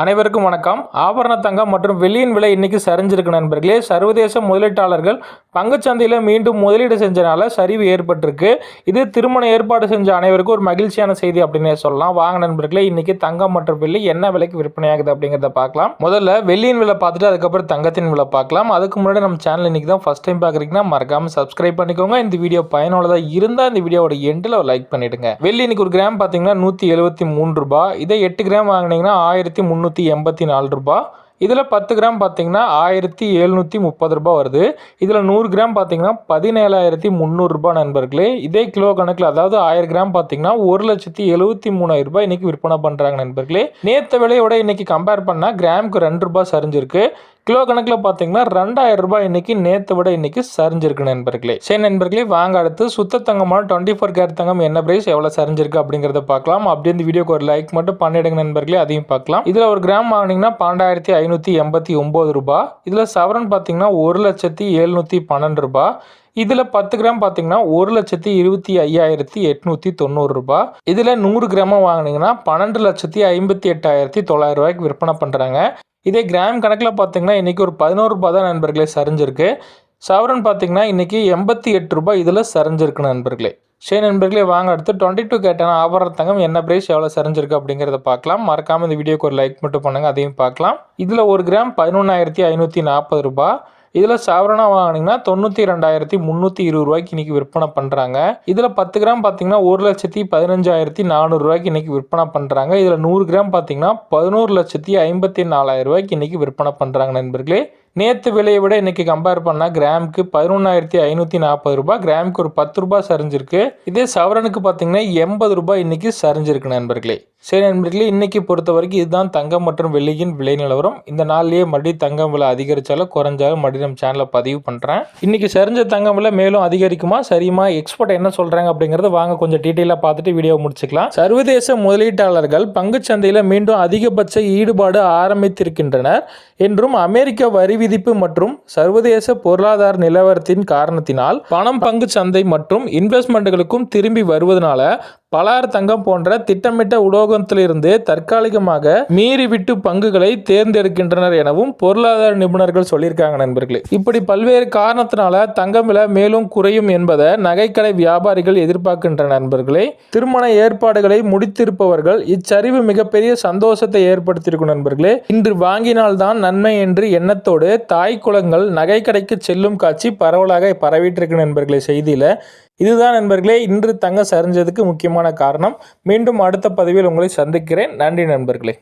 அனைவருக்கும் வணக்கம். ஆபரண தங்கம் மற்றும் வெள்ளியின் விலை இன்னைக்கு சரிஞ்சிருக்கு நண்பர்களே. சர்வதேச முதலீட்டாளர்கள் பங்குச்சந்தையில் மீண்டும் முதலீடு செஞ்சனால சரிவு ஏற்பட்டிருக்கு. இது திருமண ஏற்பாடு செஞ்ச அனைவருக்கும் ஒரு மகிழ்ச்சியான செய்தி அப்படின்னே சொல்லலாம். வாங்க நண்பர்களே இன்னைக்கு தங்கம் மற்றும் வெள்ளி என்ன விலைக்கு விற்பனையாகுது அப்படிங்கிறத பார்க்கலாம். முதல்ல வெள்ளியின் விலை பார்த்துட்டு அதுக்கப்புறம் தங்கத்தின் விலை பார்க்கலாம். அதுக்கு முன்னாடி நம்ம சேனல் இன்னைக்கு தான் ஃபஸ்ட் டைம் பார்க்குறீங்கன்னா மறக்காம சப்ஸ்கிரைப் பண்ணிக்கோங்க. இந்த வீடியோ பயனுள்ளதாக இருந்தால் இந்த வீடியோட எண்டில் லைக் பண்ணிடுங்க. வெள்ளி இன்னைக்கு ஒரு கிராம் பார்த்தீங்கன்னா நூற்றி எழுபத்தி மூணு ரூபாய். இதே எட்டு கிராம் வாங்கினீங்கன்னா ஆயிரத்தி முந்நூற்றி எண்பத்தி நாலு ரூபா. இதில் பத்து கிராம் பார்த்தீங்கன்னா ஆயிரத்தி எழுநூற்றி முப்பது ரூபா வருது. இதில் நூறு கிராம் பார்த்தீங்கன்னா பதினேழாயிரத்தி முந்நூறுரூபா நண்பர்களே. இதே கிலோ கணக்கில் அதாவது ஆயிரம் கிராம் பார்த்தீங்கன்னா ஒரு லட்சத்தி எழுபத்தி மூணாயிரம் ரூபாய் இன்றைக்கி விற்பனை பண்ணுறாங்க நண்பர்களே. நேற்று விலையோட இன்றைக்கி கம்பேர் பண்ணால் கிராமுக்கு ரெண்டு ரூபாய் சரிஞ்சிருக்கு. கிலோ கணக்கில் பார்த்தீங்கன்னா ரெண்டாயிரம் ரூபாய் இன்னைக்கு நேற்று விட இன்னைக்கு சரிஞ்சிருக்கு நண்பர்களே. சரி நண்பர்களே வாங்க அடுத்து சுத்த தங்கமான டுவெண்ட்டி ஃபோர் கேரட் தங்கம் என்ன பிரைஸ் எவ்வளோ சரிஞ்சிருக்கு அப்படிங்கிறத பார்க்கலாம். அப்படி இந்த வீடியோக்கு ஒரு லைக் மட்டும் பண்ணிடுங்க நண்பர்களே அதையும் பார்க்கலாம். இதில் ஒரு கிராம் வாங்கினீங்கன்னா பன்னெண்டாயிரத்தி ஐநூற்றி எண்பத்தி ஒம்பது ரூபாய். இதில் சவரன் பார்த்தீங்கன்னா ஒரு லட்சத்தி எழுநூற்றி பன்னெண்டு ரூபாய். இதில் பத்து கிராம் பார்த்தீங்கன்னா ஒரு லட்சத்தி இருபத்தி ஐயாயிரத்தி எட்நூற்றி தொண்ணூறு ரூபாய் இதில் நூறு கிராமாக வாங்கினீங்கன்னா பன்னெண்டு லட்சத்தி ஐம்பத்தி எட்டாயிரத்தி தொள்ளாயிரம் ரூபாய்க்கு விற்பனை பண்ணுறாங்க இதே கிராம் கணக்கில் பார்த்தீங்கன்னா இன்றைக்கி ஒரு பதினோரு ரூபாய் தான் நண்பர்களே சரிஞ்சிருக்கு. சவரன் பார்த்தீங்கன்னா இன்றைக்கி எண்பத்தி எட்டு ரூபாய் இதில் சரிஞ்சிருக்கு நண்பர்களே. சரி நண்பர்களே வாங்க அடுத்து டுவெண்ட்டி டூ கேட்டான ஆபரண தங்கம் என்ன பிரைஸ் எவ்வளோ சரிஞ்சிருக்கு அப்படிங்கிறத பார்க்கலாம். மறக்காமல் இந்த வீடியோக்கு ஒரு லைக் மட்டும் பண்ணுங்கள் அதையும் பார்க்கலாம். இதில் ஒரு கிராம் பதினொன்றாயிரத்தி ஐநூற்றி நாற்பது ரூபாய். இதில் சாவரனா வாங்கினீங்கன்னா தொண்ணூற்றி ரெண்டாயிரத்தி முந்நூற்றி இருபது ரூபாய்க்கு இன்றைக்கி விற்பனை பண்ணுறாங்க இதில் பத்து கிராம் பார்த்தீங்கன்னா ஒரு லட்சத்தி பதினஞ்சாயிரத்தி நானூறுரூவாய்க்கு இன்றைக்கி விற்பனை பண்ணுறாங்க இதில் நூறு கிராம் பார்த்தீங்கன்னா பதினோரு லட்சத்தி ஐம்பத்தி நாலாயிரம் ரூபாய்க்கு இன்றைக்கி விற்பனை பண்ணுறாங்க நண்பர்களே. நேற்று விலையை விட இன்றைக்கி கம்பேர் பண்ணால் கிராமுக்கு பதினொன்றாயிரத்தி ஐநூற்றி நாற்பது ரூபாய் கிராமுக்கு ஒரு பத்து ரூபாய் சரிஞ்சிருக்கு. இதே சவரனுக்கு பார்த்தீங்கன்னா எண்பது ரூபாய் இன்றைக்கி சரிஞ்சிருக்கு நண்பர்களே. சரி நண்பர்களே இன்றைக்கி பொறுத்த வரைக்கும் இதுதான் தங்கம் மற்றும் வெள்ளியின் விலை நிலவரம். இந்த நாள்லேயே மறுபடியும் தங்கம் விலை அதிகரித்தாலும் குறைஞ்சாலும் மறுபடியும் நம்ம சேனலில் பதிவு பண்ணுறேன் இன்றைக்கி சரிஞ்ச தங்கம் விலை மேலும் அதிகரிக்குமா சரியுமா எக்ஸ்போர்ட் என்ன சொல்கிறாங்க அப்படிங்கிறத வாங்க கொஞ்சம் டீட்டெயிலாக பார்த்துட்டு வீடியோ முடிச்சுக்கலாம். சர்வதேச முதலீட்டாளர்கள் பங்குச்சந்தையில் மீண்டும் அதிகபட்ச ஈடுபாடு ஆரம்பித்திருக்கின்றனர். என்றும் அமெரிக்க வரி விதிப்பு மற்றும் சர்வதேச பொருளாதார நிலவரத்தின் காரணத்தினால் பணம் பங்கு சந்தை மற்றும் இன்வெஸ்ட்மெண்ட்டுகளுக்கும் திரும்பி வருவதனால பலார் தங்கம் போன்ற திட்டமிட்ட உலோகத்திலிருந்து தற்காலிகமாக மீறிவிட்டு பங்குகளை தேர்ந்தெடுக்கின்றனர் எனவும் பொருளாதார நிபுணர்கள் சொல்லியிருக்காங்க நண்பர்களே. இப்படி பல்வேறு காரணத்தினால தங்கம் விலை மேலும் குறையும் என்பதை நகைக்கடை வியாபாரிகள் எதிர்பார்க்கின்ற நண்பர்களே. திருமண ஏற்பாடுகளை முடித்திருப்பவர்கள் இச்சரிவு மிகப்பெரிய சந்தோஷத்தை ஏற்படுத்தியிருக்கும் நண்பர்களே. இன்று வாங்கினால்தான் நன்மை என்று எண்ணத்தோடு தாய் குளங்கள் நகைக்கடைக்கு செல்லும் காட்சி பரவலாக பரவிட்டிருக்கு நண்பர்களே செய்தியில். இதுதான் நண்பர்களே இன்று தங்க சரிஞ்சதுக்கு முக்கியமான காரணம். மீண்டும் அடுத்த பதிவில் உங்களை சந்திக்கிறேன். நன்றி நண்பர்களே.